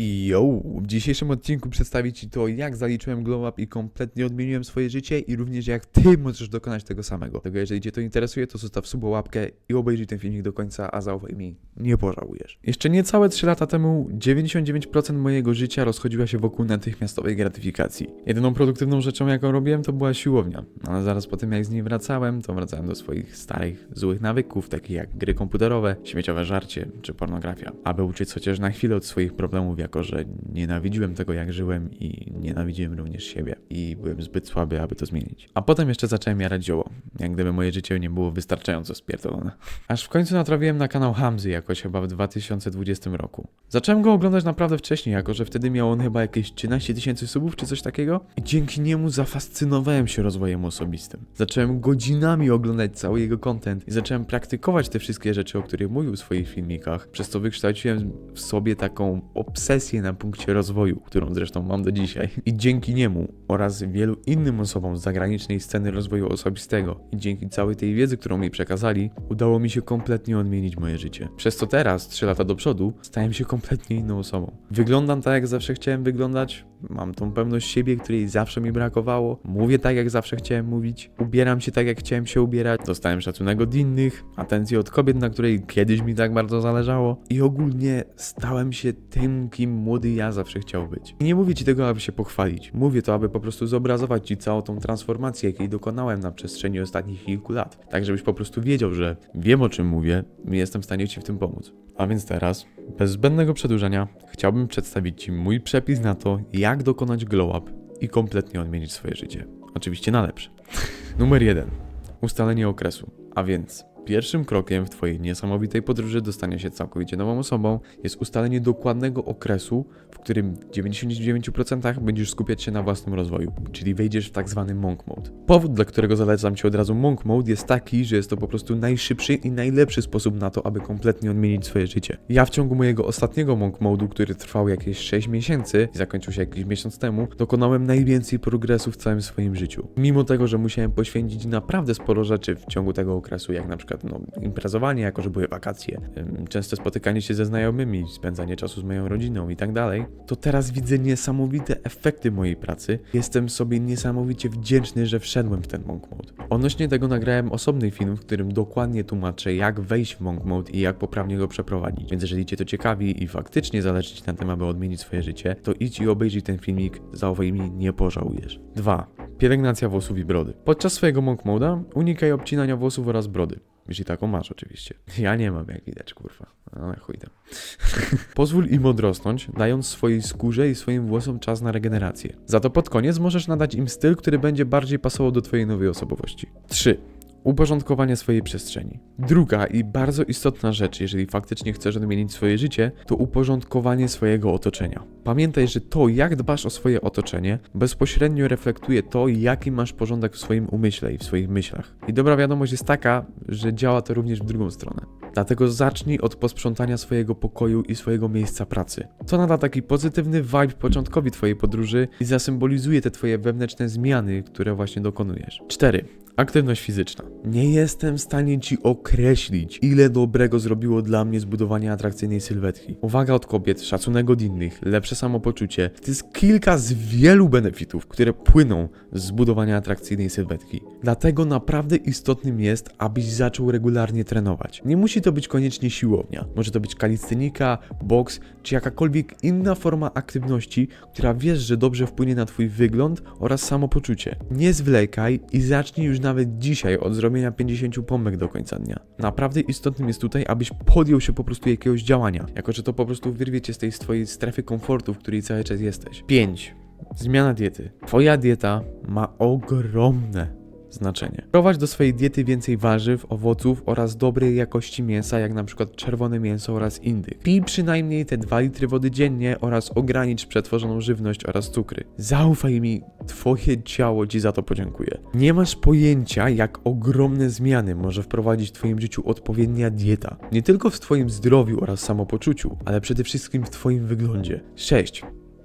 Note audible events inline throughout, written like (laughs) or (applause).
Yo, w dzisiejszym odcinku przedstawię Ci to, jak zaliczyłem glow up i kompletnie odmieniłem swoje życie i również jak Ty możesz dokonać tego samego. Tego jeżeli Cię to interesuje, to zostaw subo łapkę i obejrzyj ten filmik do końca, a zaufaj mi, nie pożałujesz. Jeszcze niecałe 3 lata temu 99% mojego życia rozchodziła się wokół natychmiastowej gratyfikacji. Jedyną produktywną rzeczą, jaką robiłem, to była siłownia. Ale zaraz po tym, jak z niej wracałem, to wracałem do swoich starych, złych nawyków, takich jak gry komputerowe, śmieciowe żarcie czy pornografia. Aby uciec chociaż na chwilę od swoich problemów, jako że nienawidziłem tego, jak żyłem i nienawidziłem również siebie. I byłem zbyt słaby, aby to zmienić. A potem jeszcze zacząłem jarać zioło, jak gdyby moje życie nie było wystarczająco spierdolone. Aż w końcu natrafiłem na kanał Hamzy jakoś chyba w 2020 roku. Zacząłem go oglądać naprawdę wcześniej, jako że wtedy miał on chyba jakieś 13 tysięcy subów czy coś takiego. I dzięki niemu zafascynowałem się rozwojem osobistym. Zacząłem godzinami oglądać cały jego content i zacząłem praktykować te wszystkie rzeczy, o których mówił w swoich filmikach, przez co wykształciłem w sobie taką obsesję na punkcie rozwoju, którą zresztą mam do dzisiaj. I dzięki niemu oraz wielu innym osobom z zagranicznej sceny rozwoju osobistego i dzięki całej tej wiedzy, którą mi przekazali, udało mi się kompletnie odmienić moje życie. Przez co teraz, 3 lata do przodu, stałem się kompletnie inną osobą. Wyglądam tak, jak zawsze chciałem wyglądać, mam tą pewność siebie, której zawsze mi brakowało, mówię tak, jak zawsze chciałem mówić, ubieram się tak, jak chciałem się ubierać, dostałem szacunek od innych, atencję od kobiet, na której kiedyś mi tak bardzo zależało i ogólnie stałem się tym, kim młody ja zawsze chciał być. I nie mówię ci tego, aby się pochwalić, mówię to, aby po prostu zobrazować ci całą tą transformację, jakiej dokonałem na przestrzeni ostatnich kilku lat, tak żebyś po prostu wiedział, że wiem o czym mówię i jestem w stanie ci w tym pomóc. A więc teraz, bez zbędnego przedłużenia, chciałbym przedstawić Ci mój przepis na to, jak dokonać glow up i kompletnie odmienić swoje życie. Oczywiście na lepsze. Numer 1. Ustalenie okresu. A więc pierwszym krokiem w Twojej niesamowitej podróży do stania się całkowicie nową osobą jest ustalenie dokładnego okresu, w którym w 99% będziesz skupiać się na własnym rozwoju, czyli wejdziesz w tak zwany monk mode. Powód, dla którego zalecam Ci od razu monk mode jest taki, że jest to po prostu najszybszy i najlepszy sposób na to, aby kompletnie odmienić swoje życie. Ja w ciągu mojego ostatniego monk modu, który trwał jakieś 6 miesięcy i zakończył się jakiś miesiąc temu, dokonałem najwięcej progresu w całym swoim życiu. Mimo tego, że musiałem poświęcić naprawdę sporo rzeczy w ciągu tego okresu, jak na przykład no, imprezowanie, jako że były wakacje, częste spotykanie się ze znajomymi, spędzanie czasu z moją rodziną i tak dalej, to teraz widzę niesamowite efekty mojej pracy. Jestem sobie niesamowicie wdzięczny, że wszedłem w ten monk mode. Odnośnie tego nagrałem osobny film, w którym dokładnie tłumaczę, jak wejść w monk mode i jak poprawnie go przeprowadzić. Więc jeżeli Cię to ciekawi i faktycznie zależy Ci na tym, aby odmienić swoje życie, to idź i obejrzyj ten filmik, zaufaj mi, nie pożałujesz. 2. Pielęgnacja włosów i brody. Podczas swojego monk moda unikaj obcinania włosów oraz brody. Jeśli taką masz oczywiście. (laughs) Ja nie mam, jak widać, kurwa. Ale chuj tam. (laughs) Pozwól im odrosnąć, dając swojej skórze i swoim włosom czas na regenerację. Za to pod koniec możesz nadać im styl, który będzie bardziej pasował do twojej nowej osobowości. 3. Uporządkowanie swojej przestrzeni. Druga i bardzo istotna rzecz, jeżeli faktycznie chcesz odmienić swoje życie, to uporządkowanie swojego otoczenia. Pamiętaj, że to, jak dbasz o swoje otoczenie, bezpośrednio reflektuje to, jaki masz porządek w swoim umyśle i w swoich myślach. I dobra wiadomość jest taka, że działa to również w drugą stronę. Dlatego zacznij od posprzątania swojego pokoju i swojego miejsca pracy. To nada taki pozytywny vibe początkowi twojej podróży i zasymbolizuje te twoje wewnętrzne zmiany, które właśnie dokonujesz. 4. Aktywność fizyczna. Nie jestem w stanie ci określić, ile dobrego zrobiło dla mnie zbudowanie atrakcyjnej sylwetki. Uwaga od kobiet, szacunek od innych, lepsze samopoczucie. To jest kilka z wielu benefitów, które płyną z zbudowania atrakcyjnej sylwetki. Dlatego naprawdę istotnym jest, abyś zaczął regularnie trenować. Nie musi to być koniecznie siłownia. Może to być kalistynika, boks, czy jakakolwiek inna forma aktywności, która wiesz, że dobrze wpłynie na twój wygląd oraz samopoczucie. Nie zwlekaj i zacznij już nawet dzisiaj od zrobienia 50 pompek do końca dnia. Naprawdę istotnym jest tutaj, abyś podjął się po prostu jakiegoś działania, jako że to po prostu wyrwie cię z tej swojej strefy komfortu, w której cały czas jesteś. 5. Zmiana diety. Twoja dieta ma ogromne znaczenie. Prowadź do swojej diety więcej warzyw, owoców oraz dobrej jakości mięsa, jak przykład czerwone mięso oraz indyk. Pij przynajmniej te 2 litry wody dziennie oraz ogranicz przetworzoną żywność oraz cukry. Zaufaj mi, twoje ciało ci za to podziękuje. Nie masz pojęcia, jak ogromne zmiany może wprowadzić w twoim życiu odpowiednia dieta. Nie tylko w twoim zdrowiu oraz samopoczuciu, ale przede wszystkim w twoim wyglądzie. 6.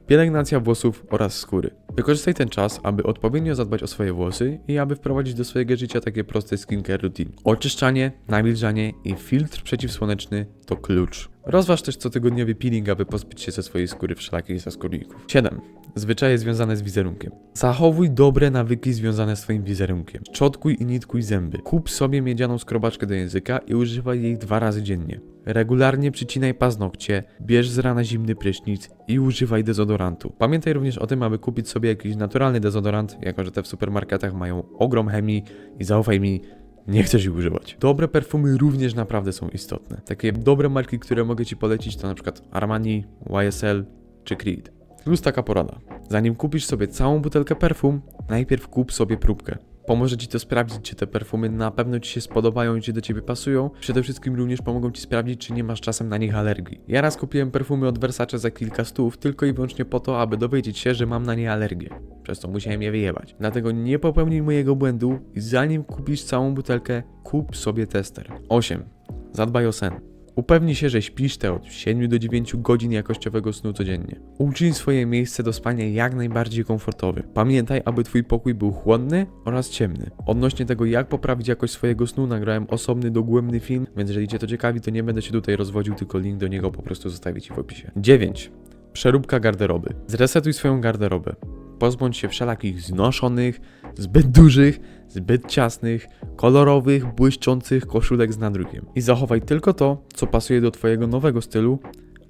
Pielęgnacja włosów oraz skóry. Wykorzystaj ten czas, aby odpowiednio zadbać o swoje włosy i aby wprowadzić do swojego życia takie proste skincare routine. Oczyszczanie, nawilżanie i filtr przeciwsłoneczny to klucz. Rozważ też cotygodniowy peeling, aby pozbyć się ze swojej skóry wszelakich zaskórników. 7. Zwyczaje związane z wizerunkiem. Zachowuj dobre nawyki związane z Twoim wizerunkiem. Szczotkuj i nitkuj zęby. Kup sobie miedzianą skrobaczkę do języka i używaj jej dwa razy dziennie. Regularnie przycinaj paznokcie, bierz z rana zimny prysznic i używaj dezodorantu. Pamiętaj również o tym, aby kupić sobie jakiś naturalny dezodorant, jako że te w supermarketach mają ogrom chemii i zaufaj mi, nie chcesz ich używać. Dobre perfumy również naprawdę są istotne. Takie dobre marki, które mogę Ci polecić to na przykład Armani, YSL czy Creed. Plus taka porada. Zanim kupisz sobie całą butelkę perfum, najpierw kup sobie próbkę. Pomoże Ci to sprawdzić, czy te perfumy na pewno Ci się spodobają i czy do Ciebie pasują. Przede wszystkim również pomogą Ci sprawdzić, czy nie masz czasem na nich alergii. Ja raz kupiłem perfumy od Versace za kilka stów, tylko i wyłącznie po to, aby dowiedzieć się, że mam na nie alergię. Przez to musiałem je wyjebać. Dlatego nie popełnij mojego błędu i zanim kupisz całą butelkę, kup sobie tester. 8. Zadbaj o sen. Upewnij się, że śpisz te od 7 do 9 godzin jakościowego snu codziennie. Uczyń swoje miejsce do spania jak najbardziej komfortowe. Pamiętaj, aby twój pokój był chłodny oraz ciemny. Odnośnie tego, jak poprawić jakość swojego snu, nagrałem osobny, dogłębny film, więc jeżeli cię to ciekawi, to nie będę się tutaj rozwodził, tylko link do niego po prostu zostawię ci w opisie. 9. Przeróbka garderoby. Zresetuj swoją garderobę. Pozbądź się wszelakich znoszonych, zbyt dużych, zbyt ciasnych, kolorowych, błyszczących koszulek z nadrukiem. I zachowaj tylko to, co pasuje do Twojego nowego stylu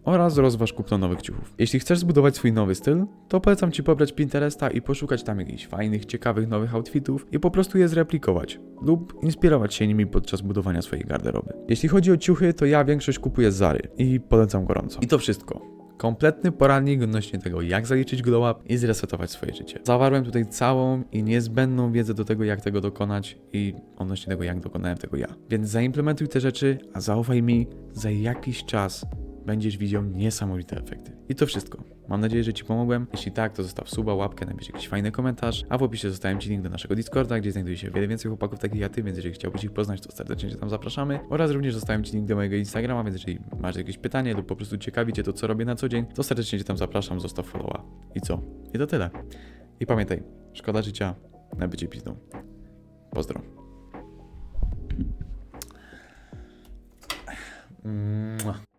oraz rozważ kupno nowych ciuchów. Jeśli chcesz zbudować swój nowy styl, to polecam Ci pobrać Pinteresta i poszukać tam jakichś fajnych, ciekawych nowych outfitów i po prostu je zreplikować lub inspirować się nimi podczas budowania swojej garderoby. Jeśli chodzi o ciuchy, to ja większość kupuję z Zary i polecam gorąco. I to wszystko. Kompletny poradnik odnośnie tego, jak zaliczyć glow up i zresetować swoje życie. Zawarłem tutaj całą i niezbędną wiedzę do tego, jak tego dokonać i odnośnie tego, jak dokonałem tego ja. Więc zaimplementuj te rzeczy, a zaufaj mi, za jakiś czas będziesz widział niesamowite efekty. I to wszystko. Mam nadzieję, że Ci pomogłem. Jeśli tak, to zostaw suba, łapkę, napisz jakiś fajny komentarz, a w opisie zostawiam Ci link do naszego Discorda, gdzie znajduje się wiele więcej chłopaków takich jak Ty, więc jeżeli chciałbyś ich poznać, to serdecznie Cię tam zapraszamy. Oraz również zostawiam Ci link do mojego Instagrama, więc jeżeli masz jakieś pytanie lub po prostu ciekawi Cię to, co robię na co dzień, to serdecznie Cię tam zapraszam, zostaw followa. I co? I to tyle. I pamiętaj, szkoda życia, na bycie pizdą. Pozdro. Mua.